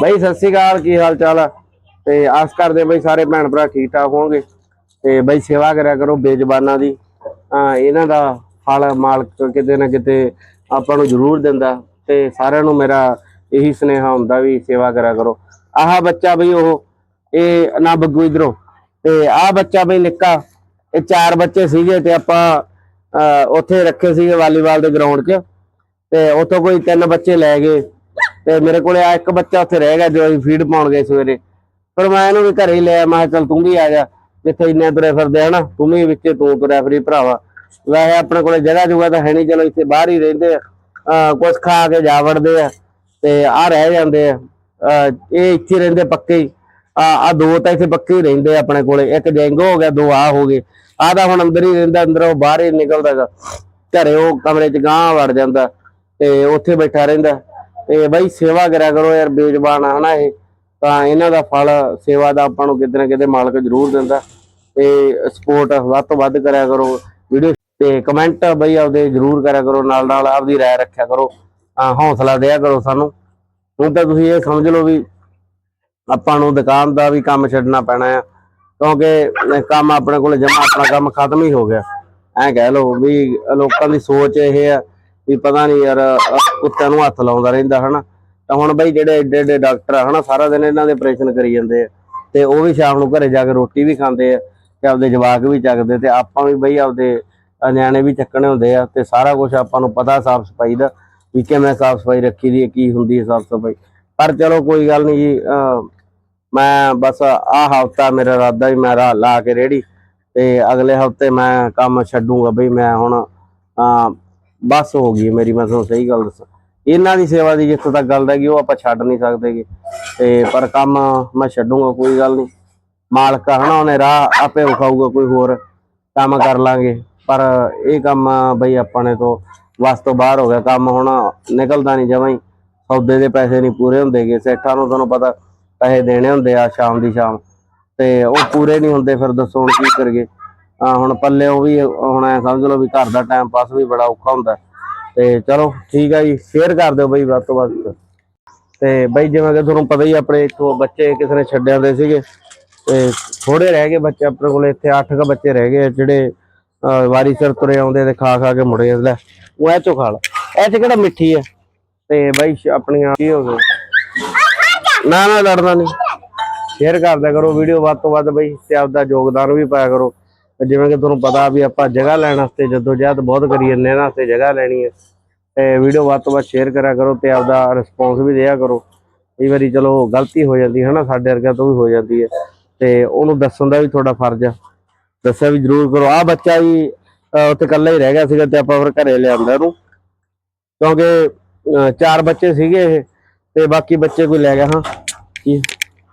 ਬਾਈ, ਸਤਿ ਸ਼੍ਰੀ ਅਕਾਲ, ਕੀ ਹਾਲ ਚਾਲ ਆ? ਤੇ ਆਸ ਕਰਦੇ ਬਈ ਸਾਰੇ ਭੈਣ ਭਰਾ ਠੀਕ ਠਾਕ ਹੋਣਗੇ। ਤੇ ਬਈ ਸੇਵਾ ਕਰਿਆ ਕਰੋ ਬੇਜ਼ਬਾਨਾਂ ਦੀ। ਇਹਨਾਂ ਦਾ ਫਲ ਮਾਲਕ ਕਿਤੇ ਨਾ ਕਿਤੇ ਆਪਾਂ ਨੂੰ ਜ਼ਰੂਰ ਦਿੰਦਾ। ਤੇ ਸਾਰਿਆਂ ਨੂੰ ਮੇਰਾ ਇਹੀ ਸੁਨੇਹਾ ਹੁੰਦਾ ਵੀ ਸੇਵਾ ਕਰਿਆ ਕਰੋ। ਆਹ ਬੱਚਾ ਬਈ ਉਹ, ਇਹ ਨਾ ਬੱਗੂ ਇਧਰੋਂ। ਤੇ ਆਹ ਬੱਚਾ ਬਈ ਨਿੱਕਾ। ਇਹ ਚਾਰ ਬੱਚੇ ਸੀਗੇ ਤੇ ਆਪਾਂ ਉੱਥੇ ਰੱਖੇ ਸੀਗੇ ਵਾਲੀਬਾਲ ਦੇ ਗਰਾਊਂਡ 'ਚ। ਤੇ ਉੱਥੋਂ ਕੋਈ ਤਿੰਨ ਬੱਚੇ ਲੈ ਗਏ। ਤੇ ਮੇਰੇ ਕੋਲੇ ਆ ਇੱਕ ਬੱਚਾ ਉੱਥੇ ਰਹਿ ਗਿਆ ਜੋ ਅਸੀਂ ਫੀਡ ਪਾਉਣ ਗਏ ਸਵੇਰੇ। ਪਰ ਮੈਂ ਇਹਨੂੰ ਵੀ ਘਰੇ ਹੀ ਲਿਆ, ਮੈਂ ਕਿਹਾ ਚੱਲ ਤੂੰ ਵੀ ਆ ਜਾ, ਜਿੱਥੇ ਇੰਨੇ ਤੁਰੇ ਫਿਰਦੇ ਆ ਤੂੰ ਵੀ ਵਿੱਚੇ ਤੂੰ ਤੁਰਿਆ ਫਰੀ ਭਰਾਵਾ। ਵੈਸੇ ਆਪਣੇ ਕੋਲੇ ਜਗ੍ਹਾ ਜੁਗਾ ਤਾਂ ਹੈ ਨਹੀਂ, ਚਲੋ ਇੱਥੇ ਬਾਹਰ ਹੀ ਰਹਿੰਦੇ ਆ, ਅਹ ਕੁਛ ਖਾ ਕੇ ਜਾ ਵੜਦੇ ਆ ਤੇ ਆ ਰਹਿ ਜਾਂਦੇ ਆ। ਇਹ ਇੱਥੇ ਰਹਿੰਦੇ ਪੱਕੇ ਹੀ। ਆ ਆ ਦੋ ਤਾਂ ਇੱਥੇ ਪੱਕੇ ਹੀ ਰਹਿੰਦੇ ਆਪਣੇ ਕੋਲੇ, ਇੱਕ ਜੈਂਗੋ ਹੋ ਗਿਆ, ਦੋ ਆ ਹੋ ਗਏ। ਆ ਤਾਂ ਹੁਣ ਅੰਦਰ ਹੀ ਰਹਿੰਦਾ, ਅੰਦਰੋਂ ਬਾਹਰ ਹੀ ਨਿਕਲਦਾ ਗਾ। ਘਰੇ ਉਹ ਕਮਰੇ 'ਚ ਗਾਂ ਵੜ ਜਾਂਦਾ ਤੇ ਉੱਥੇ ਬੈਠਾ ਰਹਿੰਦਾ। ਤੇ ਬਈ ਸੇਵਾ ਕਰਿਆ ਕਰੋ ਯਾਰ, ਬੇਜ਼ਬਾਨ ਆ ਨਾ ਇਹ। ਤਾਂ ਇਹਨਾਂ ਦਾ ਫਲ, ਸੇਵਾ ਦਾ ਆਪਾਂ ਨੂੰ ਕਿਤੇ ਨਾ ਕਿਤੇ ਮਾਲਕ ਜ਼ਰੂਰ ਦਿੰਦਾ। ਤੇ ਸਪੋਰਟ ਵੱਧ ਤੋਂ ਵੱਧ ਕਰਿਆ ਕਰੋ। ਵੀਡੀਓ ਤੇ ਕਮੈਂਟ ਬਈ ਆਪਦੇ ਜ਼ਰੂਰ ਕਰਿਆ ਕਰੋ, ਨਾਲ ਨਾਲ ਆਪਦੀ ਰਾਏ ਰੱਖਿਆ ਕਰੋ। ਹੌਸਲਾ ਦਿਆ ਕਰੋ ਸਾਨੂੰ। ਹੁਣ ਤਾਂ ਤੁਸੀਂ ਇਹ ਸਮਝ ਲਓ ਵੀ ਆਪਾਂ ਨੂੰ ਦੁਕਾਨ ਦਾ ਵੀ ਕੰਮ ਛੱਡਣਾ ਪੈਣਾ ਆ। ਕਿਉਂਕਿ ਕੰਮ ਆਪਣੇ ਕੋਲ ਜਮਾ ਆਪਣਾ ਕੰਮ ਖਤਮ ਹੀ ਹੋ ਗਿਆ। ਐਂ ਕਹਿ ਲਓ ਵੀ ਲੋਕਾਂ ਦੀ ਸੋਚ ਇਹ ਆ ਵੀ ਪਤਾ ਨਹੀਂ ਯਾਰ ਕੁੱਤਿਆਂ ਨੂੰ ਹੱਥ ਲਾਉਂਦਾ ਰਹਿੰਦਾ ਹਨਾ। ਤਾਂ ਹੁਣ ਬਈ ਜਿਹੜੇ ਏਡੇ ਏਡੇ ਡਾਕਟਰ ਆ ਹਨਾ, ਸਾਰਾ ਦਿਨ ਇਹਨਾਂ ਦੇ ਆਪਰੇਸ਼ਨ ਕਰੀ ਜਾਂਦੇ ਆ। ਤੇ ਉਹ ਵੀ ਸ਼ਾਮ ਨੂੰ ਘਰੇ ਜਾ ਕੇ ਰੋਟੀ ਵੀ ਖਾਂਦੇ ਆ ਤੇ ਆਪਦੇ ਜਵਾਕ ਵੀ ਚੱਕਦੇ ਤੇ ਆਪਾਂ ਵੀ ਬਈ ਆਪਦੇ ਨਿਆਣੇ ਵੀ ਚੱਕਣੇ ਹੁੰਦੇ ਆ ਤੇ ਸਾਰਾ ਕੁਝ ਆਪਾਂ ਨੂੰ ਪਤਾ ਸਾਫ਼ ਸਫ਼ਾਈ ਦਾ ਵੀ ਕਿਵੇਂ ਸਾਫ਼ ਸਫ਼ਾਈ ਰੱਖੀ ਦੀ ਹੈ, ਕੀ ਹੁੰਦੀ ਹੈ ਸਾਫ਼ ਸਫ਼ਾਈ ਪਰ ਚਲੋ ਕੋਈ ਗੱਲ ਨਹੀਂ ਜੀ ਮੈਂ ਬਸ ਆਹ ਹਫਤਾ ਮੇਰਾ ਇਰਾਦਾ ਵੀ ਮੈਂ ਰਾ- ਲਾ ਕੇ ਰੇੜੀ ਤੇ ਅਗਲੇ ਹਫ਼ਤੇ ਮੈਂ ਕੰਮ ਛੱਡੂਗਾ ਬਈ, ਮੈਂ ਹੁਣ ਬਸ ਹੋ ਗਈ ਮੇਰੀ, ਮੈਂ ਤੁਹਾਨੂੰ ਸਹੀ ਗੱਲ ਦੱਸਾਂ। ਇਹਨਾਂ ਦੀ ਸੇਵਾ ਦੀ ਜਿੱਥੋਂ ਤੱਕ ਗੱਲ ਹੈਗੀ ਉਹ ਆਪਾਂ ਛੱਡ ਨਹੀਂ ਸਕਦੇਗੇ ਤੇ ਪਰ ਕੰਮ ਮੈਂ ਛੱਡੂਗਾ, ਕੋਈ ਗੱਲ ਨਹੀਂ। ਮਾਲਕ ਹਨਾ, ਉਹਨੇ ਰਾਹ ਆਪੇ ਵਿਖਾਊਗਾ, ਕੋਈ ਹੋਰ ਕੰਮ ਕਰ ਲਾਂਗੇ। ਪਰ ਇਹ ਕੰਮ ਬਈ ਆਪਣੇ ਤੋਂ ਵਸ ਤੋਂ ਬਾਹਰ ਹੋ ਗਿਆ ਕੰਮ। ਹੁਣ ਨਿਕਲਦਾ ਨਹੀਂ ਜਮਾਂ ਹੀ। ਸੌਦੇ ਦੇ ਪੈਸੇ ਨਹੀਂ ਪੂਰੇ ਹੁੰਦੇਗੇ ਸੇਠਾਂ ਨੂੰ ਤੁਹਾਨੂੰ ਪਤਾ, ਪੈਸੇ ਦੇਣੇ ਹੁੰਦੇ ਆ ਸ਼ਾਮ ਦੀ ਸ਼ਾਮ। ਤੇ ਉਹ ਪੂਰੇ ਨਹੀਂ ਹੁੰਦੇ, ਫਿਰ ਦੱਸੋ ਹੁਣ ਕੀ ਕਰੀਏ। ਹੁਣ ਪੱਲੇ ਵੀ, ਹੁਣ ਐ ਸਮਝ ਲਓ ਵੀ ਘਰ ਦਾ ਟਾਈਮ ਪਾਸ ਵੀ ਬੜਾ ਔਖਾ ਹੁੰਦਾ ਤੇ ਚਲੋ ਠੀਕ ਆ ਜੀ ਸ਼ੇਅਰ ਕਰ ਦਿਓ ਬਈ ਵੱਧ ਤੋਂ ਵੱਧ। ਤੇ ਬਈ ਜਿਵੇਂ ਕਿ ਤੁਹਾਨੂੰ ਪਤਾ ਹੀ ਆਪਣੇ ਇੱਥੋਂ ਬੱਚੇ ਕਿਸੇ ਨੇ ਛੱਡਿਆ ਹੁੰਦੇ ਸੀਗੇ। ਤੇ ਥੋੜੇ ਰਹਿ ਗਏ ਬੱਚੇ, ਆਪਣੇ ਕੋਲੇ ਇੱਥੇ 8 ਕ ਬੱਚੇ ਰਹਿ ਗਏ ਜਿਹੜੇ ਵਾਰੀ ਸਿਰ ਤੁਰੇ ਆਉਂਦੇ ਤੇ ਖਾ ਖਾ ਕੇ ਮੁੜੇ ਲੈ, ਉਹ ਐ ਚੋ ਖਾ ਲਾ। ਇਹ 'ਚ ਕਿਹੜਾ ਮਿੱਠੀ ਆ? ਤੇ ਬਈ ਸ਼- ਆਪਣੀਆਂ ਕੀ ਹੋ ਗਏ ਨਾ ਨਾ, ਲੜਨਾ ਨਹੀਂ। ਸ਼ੇਅਰ ਕਰਦਿਆ ਕਰੋ ਵੀਡੀਓ ਵੱਧ ਤੋਂ ਵੱਧ ਬਈ, ਤੇ ਆਪਦਾ ਯੋਗਦਾਨ ਵੀ ਪਾਇਆ ਕਰੋ। ਜਿਵੇਂ ਕਿ ਤੁਹਾਨੂੰ ਪਤਾ ਵੀ ਆਪਾਂ ਜਗ੍ਹਾ ਲੈਣ ਵਾਸਤੇ ਜਦੋਂ ਜਹਿਦ ਬਹੁਤ ਕਰੀ ਜਾਂਦੇ ਹਾਂ ਨਾ ਜਗ੍ਹਾ ਲੈਣੀ ਹੈ ਤੇ ਵੀਡੀਓ ਵੱਧ ਤੋਂ ਵੱਧ ਸ਼ੇਅਰ ਕਰਿਆ ਕਰੋ ਤੇ ਆਪਦਾ ਰਿਸਪੌਂਸ ਵੀ ਦਿਆ ਕਰੋ। ਕਈ ਵਾਰੀ ਚਲੋ ਗਲਤੀ ਹੋ ਜਾਂਦੀ ਹੈ ਨਾ, ਸਾਡੇ ਵਰਗਿਆਂ ਤੋਂ ਵੀ ਹੋ ਜਾਂਦੀ ਹੈ। ਤੇ ਉਹਨੂੰ ਦੱਸਣ ਦਾ ਵੀ ਤੁਹਾਡਾ ਫਰਜ਼ ਆ। ਦੱਸਿਆ ਵੀ ਜ਼ਰੂਰ ਕਰੋ। ਆ ਬੱਚਾ ਵੀ ਉੱਥੇ ਇਕੱਲਾ ਹੀ ਰਹਿ ਗਿਆ ਸੀਗਾ ਤੇ ਆਪਾਂ ਫਿਰ ਘਰੇ ਲਿਆਂਦਾ ਇਹਨੂੰ। ਕਿਉਂਕਿ ਚਾਰ ਬੱਚੇ ਸੀਗੇ ਇਹ। ਤੇ ਬਾਕੀ ਬੱਚੇ ਕੋਈ ਲੈ ਗਿਆ, ਹਾਂ। ਕੀ?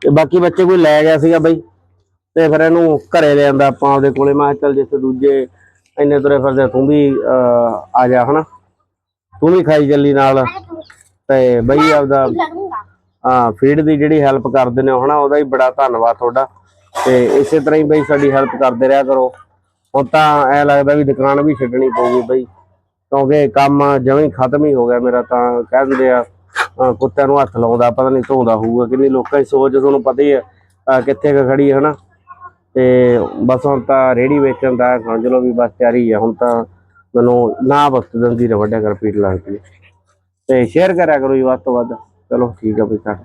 ਤੇ ਬਾਕੀ ਬੱਚੇ ਕੋਈ ਲੈ ਗਿਆ ਸੀਗਾ ਬਈ। ਤੇ ਫਿਰ ਇਹਨੂੰ ਘਰੇ ਲੈ ਆਂਦਾ ਆਪਾਂ ਉਹਦੇ ਕੋਲੇ। ਮੈਂ ਚੱਲ ਜਿੱਥੇ ਦੂਜੇ ਇੰਨੇ ਤੁਰੇ ਫਿਰਦੇ ਤੂੰ ਵੀ ਆ ਜਾ ਹਨਾ। ਤੂੰ ਵੀ ਖਾਈ ਚੱਲੀ ਨਾਲ। ਤੇ ਬਈ ਆਪਦਾ ਹਾਂ ਫੀਡ ਦੀ ਜਿਹੜੀ ਹੈਲਪ ਕਰਦੇ ਨੇ ਹਨਾ ਉਹਦਾ ਹੀ ਬੜਾ ਧੰਨਵਾਦ ਤੁਹਾਡਾ। ਤੇ ਇਸੇ ਤਰ੍ਹਾਂ ਹੀ ਬਈ ਸਾਡੀ ਹੈਲਪ ਕਰਦੇ ਰਿਹਾ ਕਰੋ। ਹੁਣ ਤਾਂ ਐ ਲੱਗਦਾ ਵੀ ਦੁਕਾਨ ਵੀ ਛੱਡਣੀ ਪਊਗੀ ਬਈ। ਕਿਉਂਕਿ ਕੰਮ ਜਮਾਂ ਖਤਮ ਹੀ ਹੋ ਗਿਆ ਮੇਰਾ ਤਾਂ ਕਹਿ ਦਿੰਦੇ ਆ ਕੁੱਤਿਆਂ ਨੂੰ ਹੱਥ ਲਾਉਂਦਾ ਪਤਾ ਨਹੀਂ ਧੋਂਦਾ ਹੋਊਗਾ ਕਿੰਨੀ ਲੋਕਾਂ ਦੀ ਸੋਚ ਤੁਹਾਨੂੰ ਪਤਾ ਹੀ ਅਹ ਕਿੱਥੇ ਖੜੀ ਹੈ ਹਨਾ। ਤੇ ਬਸ ਹੁਣ ਤਾਂ ਰੇੜੀ ਵੇਚਣ ਦਾ ਸਮਝ ਲਓ ਵੀ ਬਸ ਤਿਆਰੀ ਆ। ਹੁਣ ਤਾਂ ਮੈਨੂੰ ਨਾ ਵਕਤ ਦਿੰਦੀ ਰਵੜਿਆ ਕਰ ਪੀਟ ਲੱਗਦੀ ਤੇ ਸ਼ੇਅਰ ਕਰਿਆ ਕਰੋ ਜੀ ਵੱਧ ਤੋਂ ਵੱਧ। ਚਲੋ ਠੀਕ ਆ ਬਈ ਸਰ